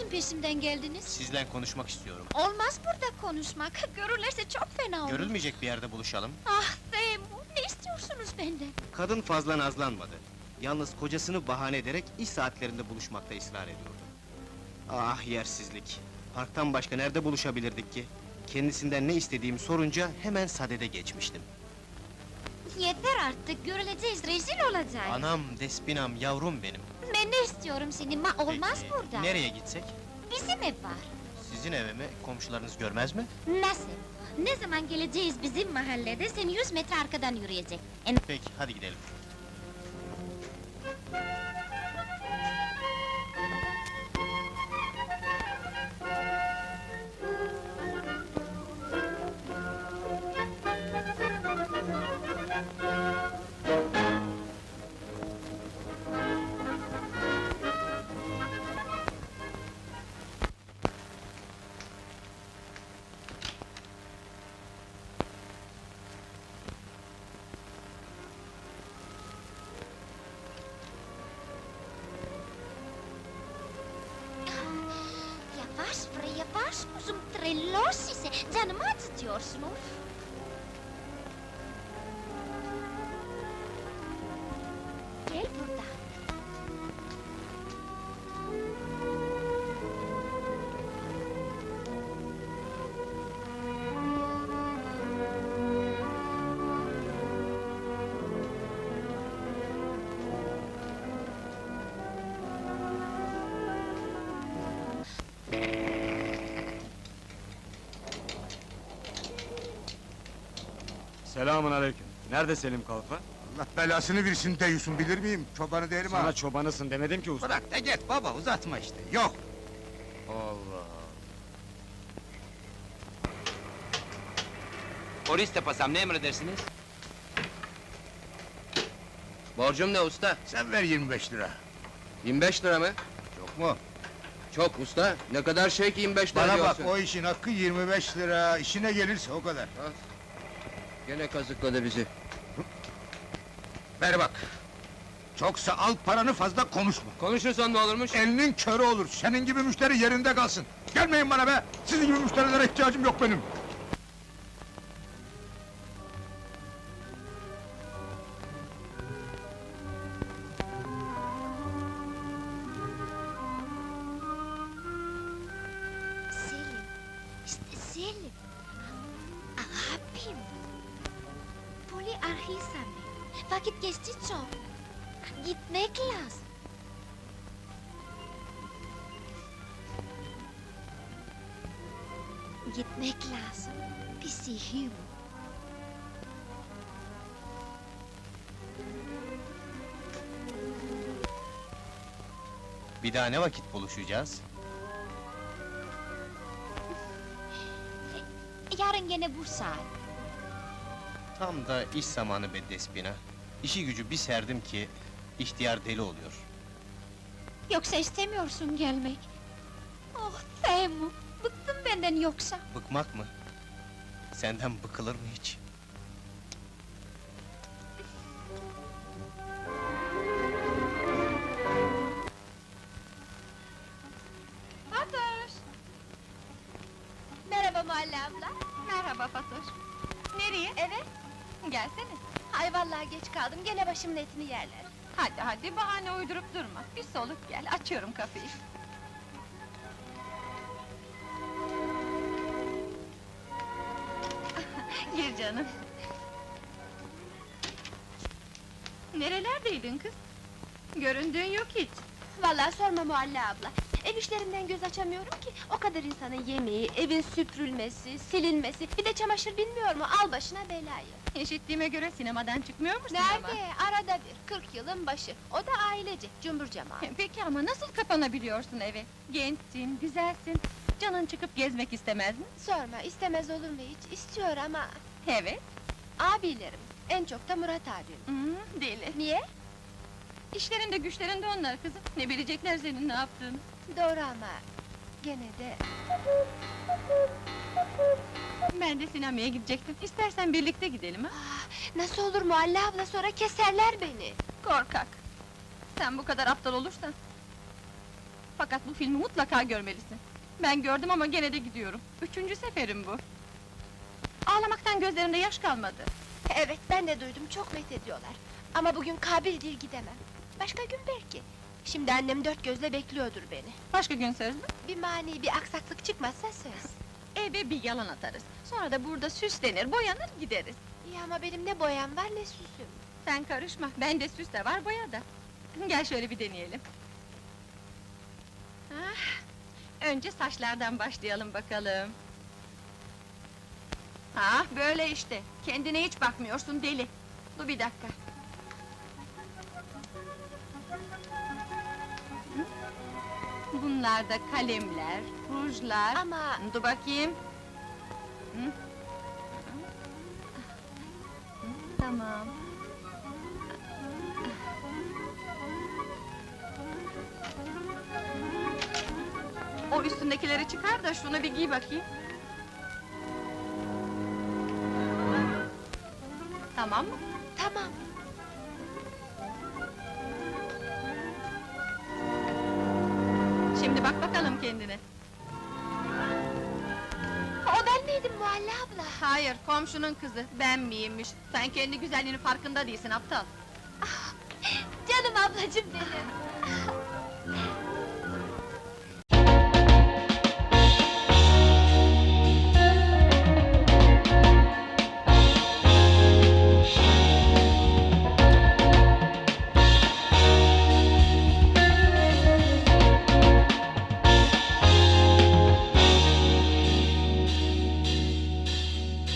Niçin peşimden geldiniz? Sizle konuşmak istiyorum. Olmaz burada konuşmak. Görürlerse çok fena olur. Görülmeyecek bir yerde buluşalım. Ah Temu, ne istiyorsunuz benden? Kadın fazla nazlanmadı. Yalnız kocasını bahane ederek iş saatlerinde buluşmakta ısrar ediyordu. Ah yersizlik! Parktan başka nerede buluşabilirdik ki? Kendisinden ne istediğimi sorunca hemen sadede geçmiştim. Yeter artık, görüleceğiz, rezil olacağız. Anam, despinam, yavrum benim. Ben ne istiyorum senin, ma olmaz Peki, burada. Nereye gitsek? Bizim ev var. Sizin eve mi? Komşularınız görmez mi? Nasıl? Ne zaman geleceğiz bizim mahallede, sen yüz metre arkadan yürüyecek. En Peki, hadi gidelim. Ελώσει, δεν μας τειώσουμε. Selamun aleyküm. Nerede Selim Kalfa? Allah belasını versin deyiyorsun bilir miyim? Çobanı değilim Sana ha. çobanısın demedim ki usta. Bırak da git baba uzatma işte. Yok. Allah. Polis tepasam ne emredersiniz? Borcum ne usta? Sen ver 25 lira. 25 lira mı? Yok mu? Çok usta. Ne kadar şey ki 25 lira Bana bak diyorsun? o işin hakkı 25 lira. İşine gelirse o kadar. Gene kazıkladı bizi. Ver bak. Çoksa al paranı fazla konuşma. Konuşursan ne olurmuş? Elinin körü olur. Senin gibi müşteri yerinde kalsın. Gelmeyin bana be. Sizin gibi müşterilere ihtiyacım yok benim. Beni. Vakit geçti çok. Gitmek lazım. Gitmek lazım. Bu. Bir daha ne vakit buluşacağız? Yarın gene bu saat. Tam da iş zamanı be despina. İşi gücü bir serdim ki... ...ihtiyar deli oluyor. Yoksa istemiyorsun gelmek. Oh Temu, bıktım benden yoksa. Bıkmak mı? Senden bıkılır mı hiç? Fatoş! Merhaba Muhalle abla. Merhaba Fatoş. Nereye? Eve? Gelsene. Ay vallahi geç kaldım, gene başımın etini yerler. Hadi hadi bahane uydurup durma. Bir soluk gel, açıyorum kapıyı. Gir canım. Nerelerdeydin kız? Göründüğün yok hiç. Vallahi sorma Muhalle abla. Ev işlerinden göz açamıyorum ki. O kadar insanın yemeği, evin süpürülmesi, silinmesi... ...bir de çamaşır bilmiyor mu? Al başına belayı. İşittiğime göre sinemadan çıkmıyor musun ama? Nerede? Arada bir, 40 yılın başı. O da ailece, cümbür cemaat. Peki ama nasıl kapanabiliyorsun eve? Gençsin, güzelsin. Canın çıkıp gezmek istemez mi? Sorma, istemez olur mu hiç? İstiyor ama... Evet. Abilerim, en çok da Murat abim. Hmm, deli. Niye? İşlerinde güçlerinde onlar kızım. Ne bilecekler senin ne yaptığını. Doğru ama... Gene de... Ben de sinemaya gidecektim. İstersen birlikte gidelim ha? Ah, nasıl olur Muhalle abla, sonra keserler beni. Korkak. Sen bu kadar aptal olursan. Fakat bu filmi mutlaka görmelisin. Ben gördüm ama gene de gidiyorum. Üçüncü seferim bu. Ağlamaktan gözlerimde yaş kalmadı. Evet, ben de duydum, çok met ediyorlar. Ama bugün kabil değil gidemem. Başka gün belki. Şimdi annem dört gözle bekliyordur beni. Başka gün söz mü? Bir mani, bir aksaklık çıkmazsa söz. Eve bir yalan atarız. Sonra da burada süslenir, boyanır gideriz. İyi ama benim ne boyam var ne süsüm. Sen karışma, bende süs de var, boya da. Gel şöyle bir deneyelim. Ah, önce saçlardan başlayalım bakalım. Ah, böyle işte. Kendine hiç bakmıyorsun deli. Dur bir dakika. Hı? Bunlar da kalemler, rujlar... Ama Dur bakayım. Hı, Tamam. O üstündekileri çıkar da şunu bir giy bakayım. Tamam mı? Şimdi bak bakalım kendine. o ben miydim Muhalle abla? Hayır, komşunun kızı. Ben miyimmiş? Sen kendi güzelliğinin farkında değilsin aptal. Canım ablacım benim.